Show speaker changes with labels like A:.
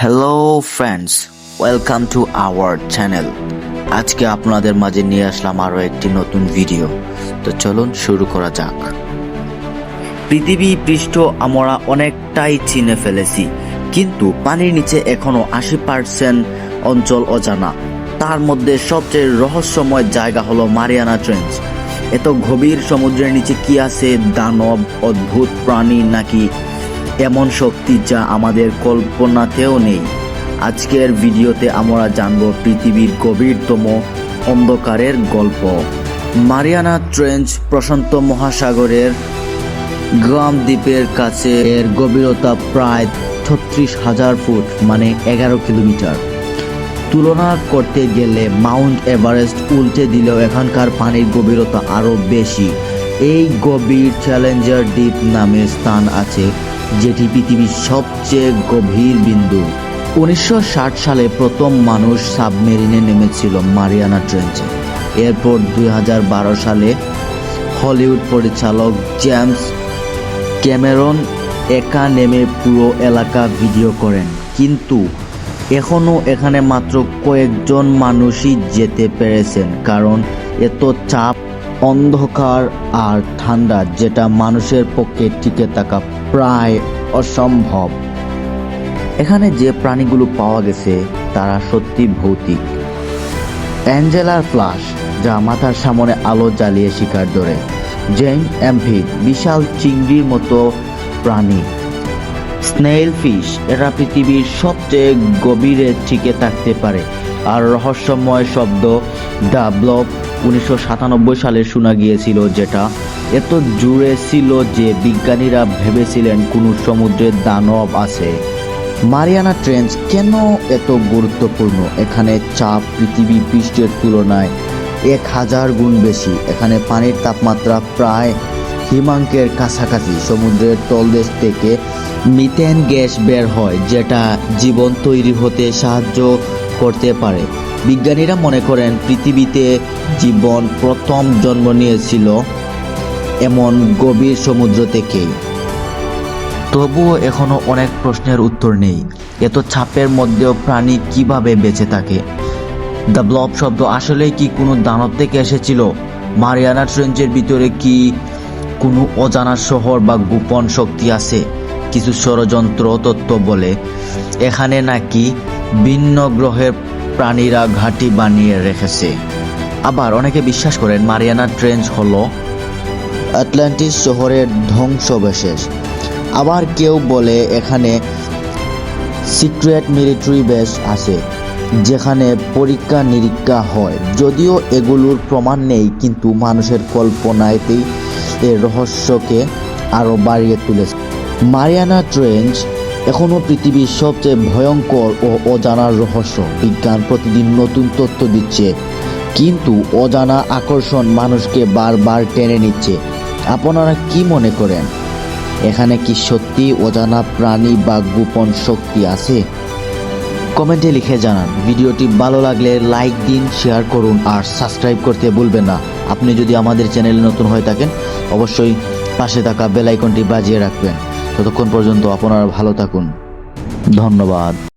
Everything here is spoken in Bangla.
A: Hello friends welcome to our channel আজকে আপনাদের মাঝে নিয়ে আসলাম আরও একটি নতুন ভিডিও তো চলুন শুরু করা যাক। পৃথিবী পৃষ্ঠ আমরা অনেকটাই চিনে ফেলেছি, কিন্তু পানির নিচে এখনও আশি পার্সেন্ট অঞ্চল অজানা। তার মধ্যে সবচেয়ে রহস্যময় জায়গা হলো মারিয়ানা ট্রেঞ্চ এত গভীর সমুদ্রের নিচে কি আছে? দানব, অদ্ভুত প্রাণী নাকি এমন শক্তি যা আমাদের কল্পনাতেও নেই। আজকের ভিডিওতে আমরা জানব পৃথিবীর গভীরতম অন্ধকারের গল্প। মারিয়ানা ট্রেঞ্চ প্রশান্ত মহাসাগরের গ্রাম দ্বীপের কাছে এর গভীরতা প্রায় ছত্রিশ হাজার ফুট মানে এগারো কিলোমিটার। তুলনা করতে গেলে মাউন্ট এভারেস্ট উল্টে দিলেও এখানকার পানির গভীরতা আরও বেশি। এই গভীর চ্যালেঞ্জার দ্বীপ নামে স্থান আছে যেটি পৃথিবীর সবচেয়ে গভীর বিন্দু। উনিশশো ষাট সালে প্রথম মানুষ সাবমেরিনে নেমেছিল মারিয়ানা ট্রেঞ্চে। এরপর দুই হাজার বারো সালে হলিউড পরিচালক জেমস ক্যামেরন একা নেমে পুরো এলাকা ভিডিও করেন। কিন্তু এখনও এখানে মাত্র কয়েকজন মানুষই যেতে পেরেছেন, কারণ এত চাপ, অন্ধকার আর ঠান্ডা যেটা মানুষের পক্ষে টিকে থাকা প্রায় অসম্ভব। এখানে যে প্রাণীগুলো পাওয়া গেছে, তারা সত্যি ভৌতিক। অ্যাঞ্জেলার ফ্লাশ যা মাথার সামনে আলো জ্বালিয়ে শিকার ধরে। জেন অ্যাম্ফিড বিশাল চিংড়ির মতো প্রাণী। স্নেইল ফিশ, এরা পৃথিবীর সবচেয়ে গভীরে টিকে থাকতে পারে। আর রহস্যময় শব্দ, দ্য ব্লব উনিশশো সাতানব্বই সালে শোনা গিয়েছিল যেটা। এত জুড়ে ছিল যে বিজ্ঞানীরা ভেবেছিলেন কোনো সমুদ্রের দানব আছে। মারিয়ানা ট্রেঞ্চ কেন এত গুরুত্বপূর্ণ? এখানে চাপ পৃথিবী পৃষ্ঠের তুলনায় এক হাজার গুণ বেশি। এখানে পানির তাপমাত্রা প্রায় হিমাঙ্কের কাছাকাছি সমুদ্রের তলদেশ থেকে মিথেন গ্যাস বের হয়, যেটা জীবন তৈরি হতে সাহায্য করতে পারে। বিজ্ঞানীরা মনে করেন, পৃথিবীতে জীবন প্রথম জন্ম নিয়েছিল এমন গভীর সমুদ্র থেকেই। তবুও এখনও অনেক প্রশ্নের উত্তর নেই। এত চাপের মধ্যেও প্রাণী কীভাবে বেঁচে থাকে? দ্য ব্লব শব্দ আসলেই কি কোনো দানব থেকে এসেছিল? মারিয়ানা ট্রেঞ্চের ভিতরে কি কোনো অজানা শহর বা গোপন শক্তি আছে? কিছু ষড়যন্ত্র তত্ত্ব বলে, এখানে নাকি ভিন্ন গ্রহের প্রাণীরা ঘাঁটি বানিয়ে রেখেছে। আবার অনেকে বিশ্বাস করেন মারিয়ানা ট্রেঞ্চ হল আটলান্টিস শহরের ধ্বংসবিশেষ। আবার কেউ বলে এখানে সিক্রেট মিলিটারি বেস আছে, যেখানে পরীক্ষা নিরীক্ষা হয়। যদিও এগুলোর প্রমাণ নেই, কিন্তু মানুষের কল্পনাতেই এর রহস্যকে আরও বাড়িয়ে তুলেছে। মারিয়ানা ট্রেঞ্চ এখনও পৃথিবীর সবচেয়ে ভয়ঙ্কর ও অজানার রহস্য। বিজ্ঞান প্রতিদিন নতুন তথ্য দিচ্ছে, কিন্তু অজানা আকর্ষণ মানুষকে বারবার টেনে নিচ্ছে। আপনারা কি মনে করেন? এখানে কি সত্যি অজানা প্রাণী বা গোপন শক্তি আছে? কমেন্টে লিখে জানান, ভিডিওটি ভালো লাগলে লাইক দিন, শেয়ার করুন আর সাবস্ক্রাইব করতে ভুলবেন না। আপনি যদি আমাদের চ্যানেলে নতুন হয়ে থাকেন, অবশ্যই পাশে থাকা বেলাইকনটি বাজিয়ে রাখবেন। ততক্ষণ পর্যন্ত আপনারা ভালো থাকুন। ধন্যবাদ।